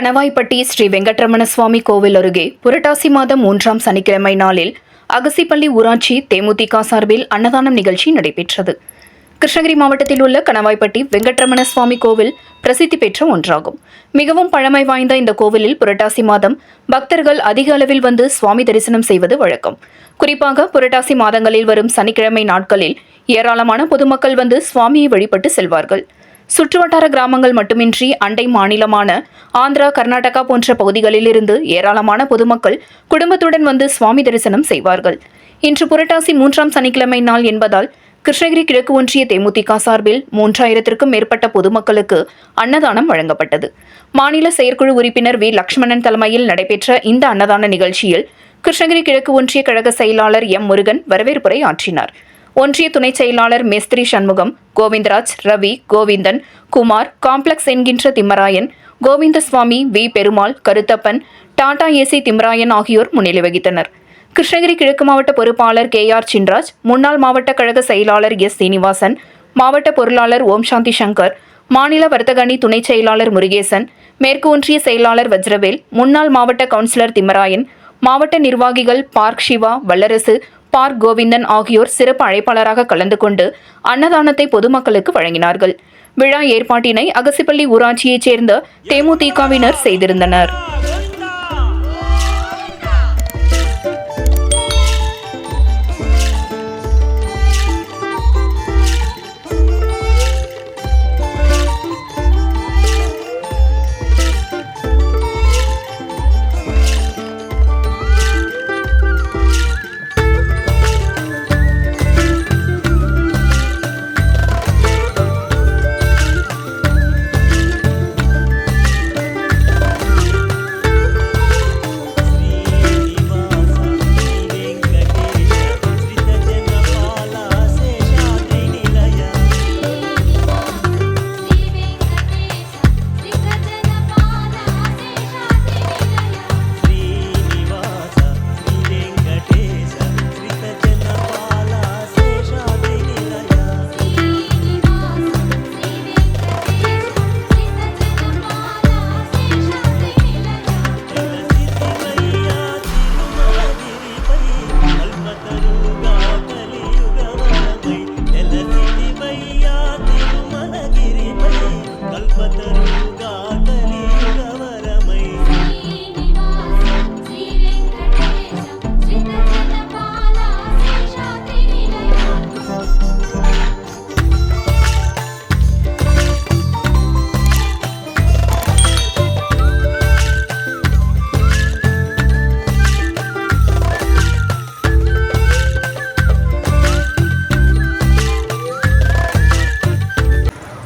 கணவாய்ப்பட்டி ஸ்ரீ வெங்கட்ரமண சுவாமி கோவில் அருகே புரட்டாசி மாதம் மூன்றாம் சனிக்கிழமை நாளில் அகசிப்பள்ளி ஊராட்சி தேமுதிக சார்பில் அன்னதானம் நிகழ்ச்சி நடைபெற்றது. கிருஷ்ணகிரி மாவட்டத்தில் உள்ள கணவாய்ப்பட்டி வெங்கட்ரமண சுவாமி கோவில் பிரசித்தி பெற்ற ஒன்றாகும். மிகவும் பழமை வாய்ந்த இந்த கோவிலில் புரட்டாசி மாதம் பக்தர்கள் அதிக அளவில் வந்து சுவாமி தரிசனம் செய்வது வழக்கம். குறிப்பாக புரட்டாசி மாதங்களில் வரும் சனிக்கிழமை நாட்களில் ஏராளமான பொதுமக்கள் வந்து சுவாமியை வழிபட்டு செல்வார்கள். சுற்றுவட்டார கிராமங்கள் மட்டுமின்றி அண்டை மாநிலமான ஆந்திரா கர்நாடகா போன்ற பகுதிகளிலிருந்து ஏராளமான பொதுமக்கள் குடும்பத்துடன் வந்து சுவாமி தரிசனம் செய்வார்கள். இன்று புரட்டாசி மூன்றாம் சனிக்கிழமை நாள் என்பதால் கிருஷ்ணகிரி கிழக்கு ஒன்றிய தேமுதிக சார்பில் மூன்றாயிரத்திற்கும் மேற்பட்ட பொதுமக்களுக்கு அன்னதானம் வழங்கப்பட்டது. மாநில செயற்குழு உறுப்பினர் வி. லட்சுமணன் தலைமையில் நடைபெற்ற இந்த அன்னதான நிகழ்ச்சியில் கிருஷ்ணகிரி கிழக்கு ஒன்றிய கழக செயலாளர் எம். முருகன் வரவேற்புரை ஆற்றினார். ஒன்றிய துணைச் செயலாளர் மேஸ்திரி சண்முகம் கோவிந்தராஜ் ரவி கோவிந்தன் குமார் காம்ப்ளெக்ஸ் என்கின்ற திம்மராயன் கோவிந்தசுவாமி வி. பெருமாள் கருத்தப்பன் டாடா ஏசி திம்மராயன் ஆகியோர் முன்னிலை வகித்தனர். கிருஷ்ணகிரி கிழக்கு மாவட்ட பொறுப்பாளர் கே. ஆர். சின்ராஜ் முன்னாள் மாவட்ட கழக செயலாளர் எஸ். சீனிவாசன் மாவட்ட பொருளாளர் ஓம் சாந்தி சங்கர் மாநில வர்த்தக அணி துணைச் செயலாளர் முருகேசன் மேற்கு ஒன்றிய செயலாளர் வஜ்ரவேல் முன்னாள் மாவட்ட கவுன்சிலர் திம்மராயன் மாவட்ட நிர்வாகிகள் பார்க் சிவா வல்லரசு பார்க் கோவிந்தன் ஆகியோர் சிறப்பு அழைப்பாளராக கலந்து கொண்டு அன்னதானத்தை பொதுமக்களுக்கு வழங்கினார்கள். விழா ஏற்பாட்டினை அகசிப்பள்ளி ஊராட்சியைச் சேர்ந்த தேமுதிகவினர் செய்திருந்தனர். बदलूँगा।